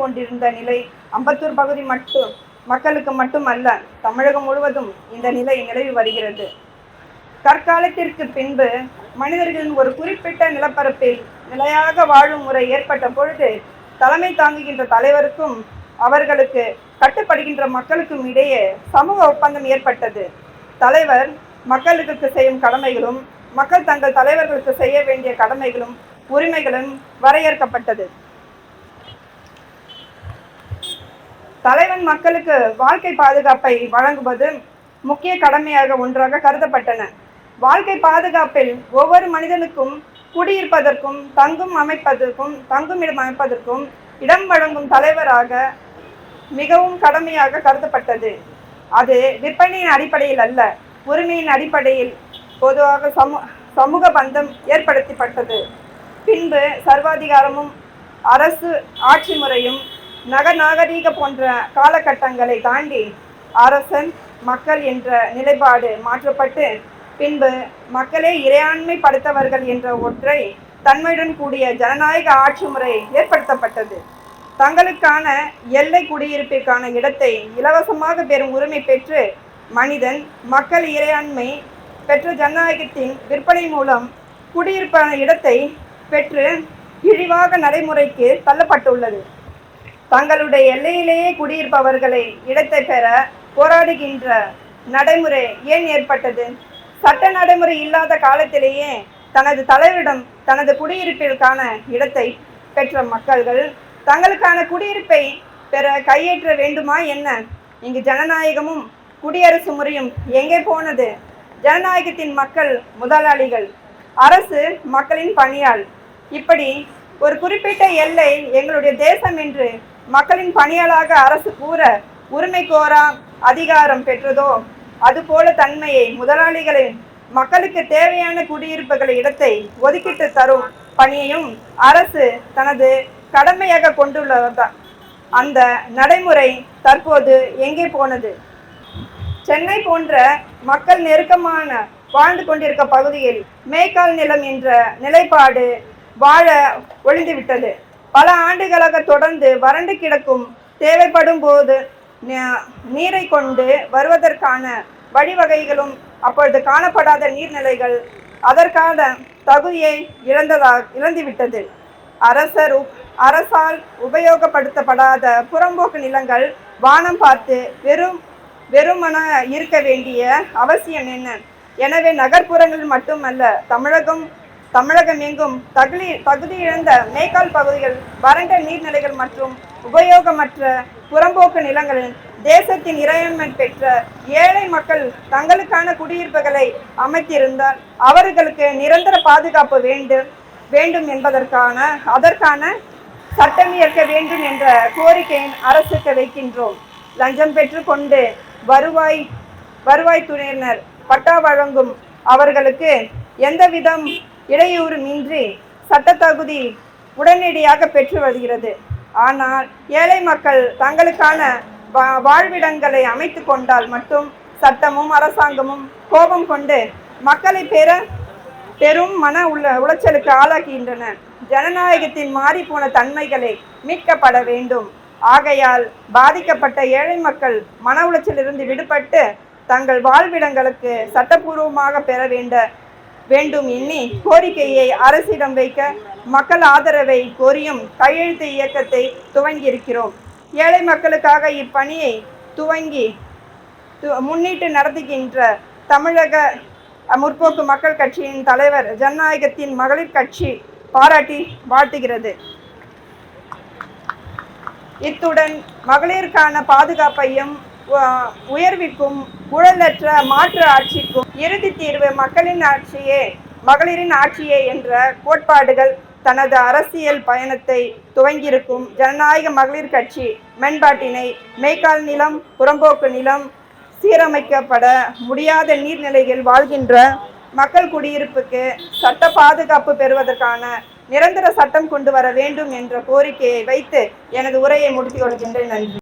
கொண்டிருந்த நிலை அம்பத்தூர் பகுதி மட்டும் மக்களுக்கு மட்டுமல்ல தமிழகம் முழுவதும் இந்த நிலை நிலவி வருகிறது. தற்காலத்திற்கு பின்பு மனிதர்களின் ஒரு குறிப்பிட்ட நிலப்பரப்பில் நிலையாக வாழும் முறை ஏற்பட்ட பொழுது தலைமை தாங்குகின்ற தலைவருக்கும் அவர்களுக்கு கட்டுப்படுகின்ற மக்களுக்கும் இடையே சமூக ஒப்பந்தம் ஏற்பட்டது. தலைவர் மக்களுக்கு செய்யும் கடமைகளும் மக்கள் தங்கள் தலைவர்களுக்கு செய்ய வேண்டிய கடமைகளும் உரிமைகளும் வரையறுக்கப்பட்டது. தலைவன் மக்களுக்கு வாழ்க்கை பாதுகாப்பை வழங்குவது முக்கிய கடமையாக ஒன்றாக கருதப்பட்டன. வாழ்க்கை பாதுகாப்பில் ஒவ்வொரு மனிதனுக்கும் குடியிருப்பதற்கும் தங்கும் அமைப்பதற்கும் தங்குமிடம் அமைப்பதற்கும் இடம் வழங்கும் தலைவராக மிகவும் கடமையாக கருதப்பட்டது. அது விற்பனையின் அடிப்படையில் அல்ல உரிமையின் அடிப்படையில் பொதுவாக சமூ சமூக பந்தம் ஏற்படுத்தப்பட்டது. பின்பு சர்வாதிகாரமும் அரசு ஆட்சி முறையும் நகநாகரீக போன்ற காலகட்டங்களை தாண்டி அரசன் மக்கள் என்ற நிலைப்பாடு மாற்றப்பட்டு பின்பு மக்களே இறையாண்மை படுத்தவர்கள் என்ற ஒற்றை தன்மையுடன் கூடிய ஜனநாயக ஆட்சி முறை ஏற்படுத்தப்பட்டது. தங்களுக்கான எல்லை குடியிருப்பிற்கான இடத்தை இலவசமாக பெறும் உரிமை பெற்று மனிதன் மக்கள் இறையாண்மை பெற்ற ஜனநாயகத்தின் விற்பனை மூலம் குடியிருப்பான இடத்தை பெற்று இழிவாக நடைமுறைக்கு தள்ளப்பட்டுள்ளது. தங்களுடைய எல்லையிலேயே குடியிருப்பவர்களை இடத்தை பெற போராடுகின்ற நடைமுறை ஏன் ஏற்பட்டது? சட்ட நடைமுறை இல்லாத காலத்திலேயே தனது தலைவரிடம் தனது குடியிருப்பிற்கான இடத்தை பெற்ற மக்கள்கள் தங்களுக்கான குடியிருப்பை பெற கையேற்ற வேண்டுமா என்ன? இங்கு ஜனநாயகமும் குடியரசு முறையும் எங்கே போனது? ஜனநாயகத்தின் மக்கள் முதலாளிகள் அரசு மக்களின் பணியாள் இப்படி ஒரு குறிப்பிட்ட எல்லை எங்களுடைய தேசம் என்று மக்களின் பணியாளாக அரசு கூற உரிமை கோரா அதிகாரம் பெற்றதோ? அதுபோல தன்மையை முதலாளிகளின் மக்களுக்கு தேவையான குடியிருப்புகளை இடத்தை ஒதுக்கிட்டு தரும் பணியையும் அரசு தனது கடமையாக கொண்டுள்ளதா? அந்த நடைமுறை தற்போது எங்கே போனது? சென்னை போன்ற மக்கள் நெருக்கமான வாழ்ந்து கொண்டிருக்க பகுதியில் மேய்க்கால் நிலம் என்ற நிலைப்பாடு வாழ ஒழிந்துவிட்டது. பல ஆண்டுகளாக தொடர்ந்து வறண்டு கிடக்கும் தேவைப்படும் போது நீரை கொண்டு வருவதற்கான வழிவகைகளும் அப்பொழுது காணப்படாத நீர்நிலைகள் அதற்கான தகுதியை இழந்ததாக இழந்துவிட்டது. அரசர் அரசால் உபயோகப்படுத்தப்படாத புறம்போக்கு நிலங்கள் வானம் பார்த்து வெறும் வெறுமன இருக்க வேண்டிய அவசியம் என்ன? எனவே நகர்ப்புறங்களில் மட்டுமல்ல தமிழகம் தமிழகம் எங்கும் தகுதி தகுதி இழந்த மேய்க்கால் பகுதிகள் வறண்ட நீர்நிலைகள் மற்றும் உபயோகமற்ற புறம்போக்கு நிலங்களில் தேசத்தின் இறையாண்மை பெற்ற ஏழை மக்கள் தங்களுக்கான குடியிருப்புகளை அமைத்திருந்தால் அவர்களுக்கு நிரந்தர பாதுகாப்பு வேண்டும் வேண்டும் என்பதற்கான அதற்கான சட்டம் இயற்க வேண்டும் என்ற கோரிக்கையின் அரசுக்கு வைக்கின்றோம். லஞ்சம் பெற்றுக்கொண்டு வருவாய் வருவாய் துறையினர் பட்டா வழங்கும் அவர்களுக்கு எந்தவிதம் இடையூறுமின்றி சட்ட தகுதி உடனடியாக பெற்று வருகிறது. ஆனால் ஏழை மக்கள் தங்களுக்கான வா- வாழ்விடங்களை அமைத்து கொண்டால் மட்டும் சட்டமும் அரசாங்கமும் கோபம் கொண்டு மக்களை பெற பெரும் மன உள்ள உளைச்சலுக்கு ஆளாகின்றன. ஜனநாயகத்தின் மாறிப்போன தன்மைகளை மீட்கப்பட வேண்டும். ஆகையால் பாதிக்கப்பட்ட ஏழை மக்கள் மன உளைச்சலிலிருந்து விடுபட்டு தங்கள் வாழ்விடங்களுக்கு சட்டப்பூர்வமாக பெற வேண்ட வேண்டும் எண்ணி கோரிக்கையை அரசிடம் வைக்க மக்கள் ஆதரவை கோரியும் கையெழுத்து இயக்கத்தை துவங்கியிருக்கிறோம். ஏழை மக்களுக்காக இப்பணியை துவங்கி து- முன்னிட்டு நடத்துகின்ற தமிழக முற்போக்கு மக்கள் கட்சியின் தலைவர் ஜனநாயகத்தின் மகளிர் கட்சி பாராட்டி வாழ்த்துகிறது. இத்துடன் மகளிருக்கான பாதுகாப்பையும் உயர்விற்கும் ஊழலற்ற மாற்று ஆட்சிக்கும் இறுதி தீர்வு மக்களின் ஆட்சியே மகளிரின் ஆட்சியே என்ற கோட்பாடுகள் தனது அரசியல் பயணத்தை துவங்கியிருக்கும். ஜனநாயக மகளிர் கட்சி மேம்பாட்டினை மேய்க்கால் நிலம் புறம்போக்கு நிலம் சீரமைக்கப்பட முடியாத நீர்நிலைகள் வாழ்கின்ற மக்கள் குடியிருப்புக்கு சட்ட பாதுகாப்பு பெறுவதற்கான நிரந்தர சட்டம் கொண்டு வர வேண்டும் என்ற கோரிக்கையை வைத்து எனது உரையை முடித்துக் கொள்கின்றேன். நன்றி.